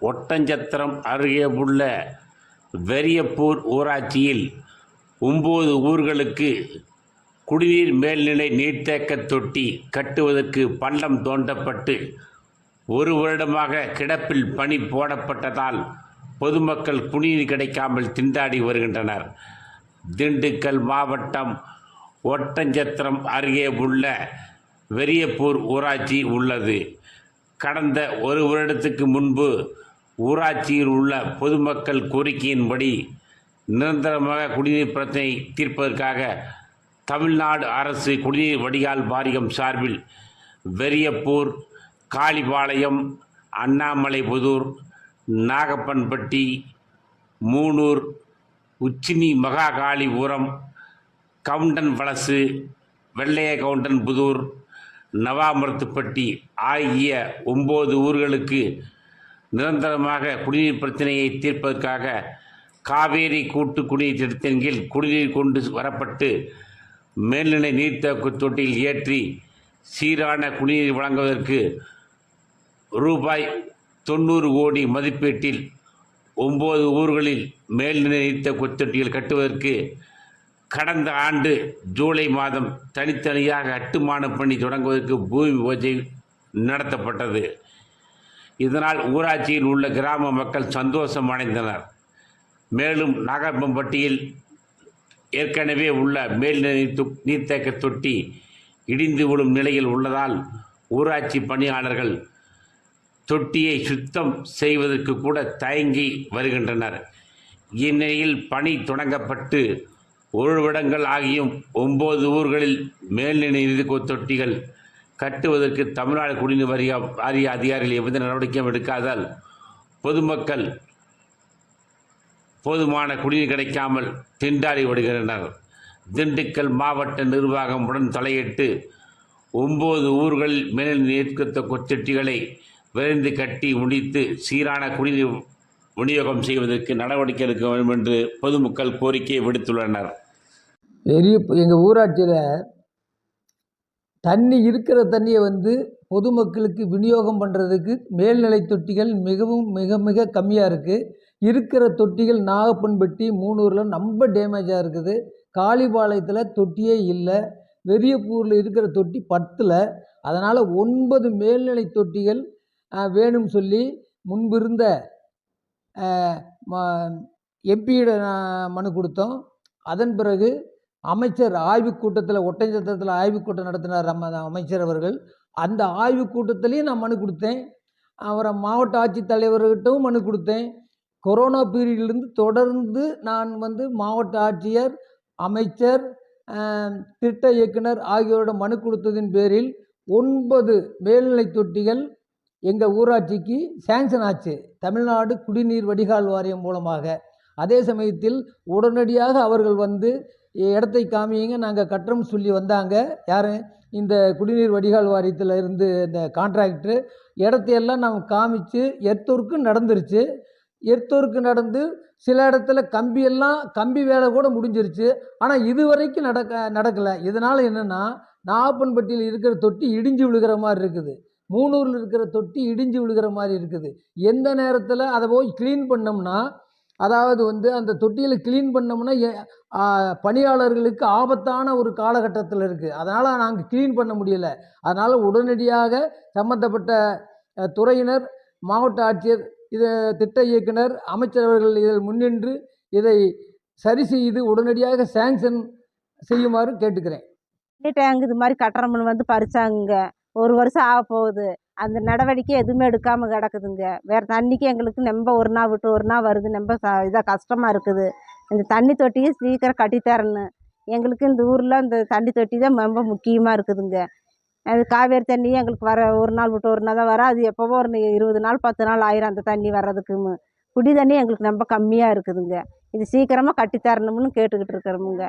ஒட்டஞ்சத்திரம் அருகே உள்ள வெரியப்பூர் ஊராட்சியில் ஒம்பது ஊர்களுக்கு குடிநீர் மேல்நிலை நீர்த்தேக்க தொட்டி கட்டுவதற்கு பள்ளம் தோண்டப்பட்டு ஒரு வருடமாக கிடப்பில் பணி போடப்பட்டதால் பொதுமக்கள் குடிநீர் கிடைக்காமல் திண்டாடி வருகின்றனர். திண்டுக்கல் மாவட்டம் ஒட்டஞ்சத்திரம் அருகே உள்ள வெரியப்பூர் ஊராட்சி உள்ளது. கடந்த ஒரு வருடத்துக்கு முன்பு ஊராட்சியில் உள்ள பொதுமக்கள் கோரிக்கையின்படி நிரந்தரமாக குடிநீர் பிரச்சனை தீர்ப்பதற்காக தமிழ்நாடு அரசு குடிநீர் வடிகால் வாரியம் சார்பில் வெரியப்பூர் காளிபாளையம் அண்ணாமலைபுதூர் நாகப்பன்பட்டி மூணூர் உச்சினி மகாகாளிபுரம் கவுண்டன் வலசு வெள்ளைய கவுண்டன் புதூர் நவாமரத்துப்பட்டி ஆகிய ஒம்பது ஊர்களுக்கு நிரந்தரமாக குடிநீர் பிரச்சனையை தீர்ப்பதற்காக காவேரி கூட்டு குடிநீர் திட்டத்தின் கீழ் குடிநீர் கொண்டு வரப்பட்டு மேல்நிலை நீர்த்தேக்க தொட்டியில் ஏற்றி சீரான குடிநீர் வழங்குவதற்கு ரூபாய் தொண்ணூறு கோடி மதிப்பீட்டில் ஒம்பது ஊர்களில் மேல்நிலை நீர்த்தேக்க தொட்டிகள் கட்டுவதற்கு கடந்த ஆண்டு ஜூலை மாதம் தனித்தனியாக கட்டுமான பணி தொடங்குவதற்கு பூமி பூஜை நடத்தப்பட்டது. இதனால் ஊராட்சியில் உள்ள கிராம மக்கள் சந்தோஷம் அடைந்தனர். மேலும் நாகப்பம்பட்டியில் ஏற்கனவே உள்ள மேல்நிலை து- நீர்த்தேக்க தொட்டி இடிந்து விழும் நிலையில் உள்ளதால் ஊராட்சி பணியாளர்கள் தொட்டியை சுத்தம் செய்வதற்கு கூட தயங்கி வருகின்றனர். இந்நிலையில் பணி தொடங்கப்பட்டு ஒரு ஆகியும் ஒன்பது ஊர்களில் மேல்நிலை நீர்க்கோ தொட்டிகள் கட்டுவதற்கு தமிழ்நாடு குடிநீர் வாரிய வாரிய அதிகாரிகள் எவ்வித நடவடிக்கையும் எடுக்காதால் பொதுமக்கள் போதுமான குடிநீர் கிடைக்காமல் திண்டாடி வருகின்றனர் திண்டுக்கல் மாவட்ட நிர்வாகம் உடன் தலையிட்டு ஒம்பது ஊர்களில் மேல் நீர்த்த கொச்சட்டிகளை விரைந்து கட்டி முடித்து சீரான குடிநீர் விநியோகம் செய்வதற்கு நடவடிக்கை எடுக்க வேண்டும் என்று பொதுமக்கள் கோரிக்கை விடுத்துள்ளனர். பெரிய எங்கள் ஊராட்சியில் தண்ணி இருக்கிற தண்ணியை வந்து பொதுமக்களுக்கு விநியோகம் பண்ணுறதுக்கு மேல்நிலை தொட்டிகள் மிகவும் மிக மிக கம்மியாக இருக்குது இருக்கிற தொட்டிகள் நாகப்பன்பட்டி மூணூரில் ரொம்ப டேமேஜாக இருக்குது. காளிபாளையத்தில் தொட்டியே இல்லை. வெறியப்பூரில் இருக்கிற தொட்டி பத்தில். அதனால் ஒன்பது மேல்நிலை தொட்டிகள் வேணும்னு சொல்லி முன்பிருந்த எம்பியிட மனு கொடுத்தோம். அதன் பிறகு அமைச்சர் ஆய்வுக் கூட்டத்தில் ஒட்டஞ்சத்திரத்தில் ஆய்வுக் கூட்டம் நடத்தினார் நம்ம அமைச்சர் அவர்கள். அந்த ஆய்வுக் கூட்டத்திலையும் நான் மனு கொடுத்தேன். அவரை மாவட்ட ஆட்சித்தலைவர்கிட்டவும் மனு கொடுத்தேன். கொரோனா பீரியட்லேருந்து தொடர்ந்து நான் வந்து மாவட்ட ஆட்சியர் அமைச்சர் திட்ட இயக்குனர் ஆகியோரோட மனு கொடுத்ததின் பேரில் ஒன்பது மேல்நிலை தொட்டிகள் எங்கள் ஊராட்சிக்கு சேங்ஷன் ஆச்சு. தமிழ்நாடு குடிநீர் வடிகால் வாரியம் மூலமாக. அதே சமயத்தில் உடனடியாக அவர்கள் வந்து இடத்தை காமியுங்க நாங்கள் கட்டுறோம்னு சொல்லி வந்தாங்க. யார்? இந்த குடிநீர் வடிகால் வாரியத்தில் இருந்து இந்த கான்ட்ராக்டரு இடத்தையெல்லாம் நாம் காமிச்சு எர்த்தொர்க்கு நடந்துருச்சு. எர்த்தொர்க்கு நடந்து சில இடத்துல கம்பியெல்லாம் கம்பி வேலை கூட முடிஞ்சிருச்சு. ஆனால் இது வரைக்கும் நடக்க நடக்கலை. இதனால் என்னென்னா நாகப்பன்பட்டியில் இருக்கிற தொட்டி இடிஞ்சு விழுகிற மாதிரி இருக்குது. மூணூரில் இருக்கிற தொட்டி இடிஞ்சு விழுகிற மாதிரி இருக்குது. எந்த நேரத்தில் அதை போய் க்ளீன் பண்ணோம்னா அதாவது வந்து அந்த தொட்டியில் க்ளீன் பண்ணோம்னா பணியாளர்களுக்கு ஆபத்தான ஒரு காலகட்டத்தில் இருக்குது அதனால் நாங்கள் க்ளீன் பண்ண முடியலை. அதனால் உடனடியாக சம்பந்தப்பட்ட துறையினர் மாவட்ட ஆட்சியர் இதை திட்ட இயக்குனர் அமைச்சரவர்கள் இதில் முன்னின்று இதை சரி செய்து உடனடியாக சேங்ஷன் செய்யுமாறு கேட்டுக்கிறேன். தண்ணி டேங்க் இது மாதிரி கட்டணம்னு வந்து பறிச்சாங்க. ஒரு வருஷம் ஆக போகுது அந்த நடவடிக்கை எதுவுமே எடுக்காமல் கிடக்குதுங்க. வேறு தண்ணிக்கு எங்களுக்கு நம்ப ஒரு நாள் விட்டு ஒரு நாள் வருது. ரொம்ப இதாக கஷ்டமாக இருக்குது. இந்த தண்ணி தொட்டியை சீக்கிரம் கட்டித்தரணும் எங்களுக்கு இந்த ஊரில் இந்த தண்ணி தொட்டி தான் ரொம்ப முக்கியமாக இருக்குதுங்க. அது காவேரி தண்ணி எங்களுக்கு வர ஒரு நாள் விட்டு ஒரு நாள் தான் வர அது எப்போவோ ஒரு இருபது நாள் பத்து நாள் ஆயிரும் அந்த தண்ணி வர்றதுக்குமு குடி தண்ணி எங்களுக்கு ரொம்ப கம்மியாக இருக்குதுங்க. இது சீக்கிரமாக கட்டித்தரணும்னு கேட்டுக்கிட்டு இருக்கிறோமுங்க.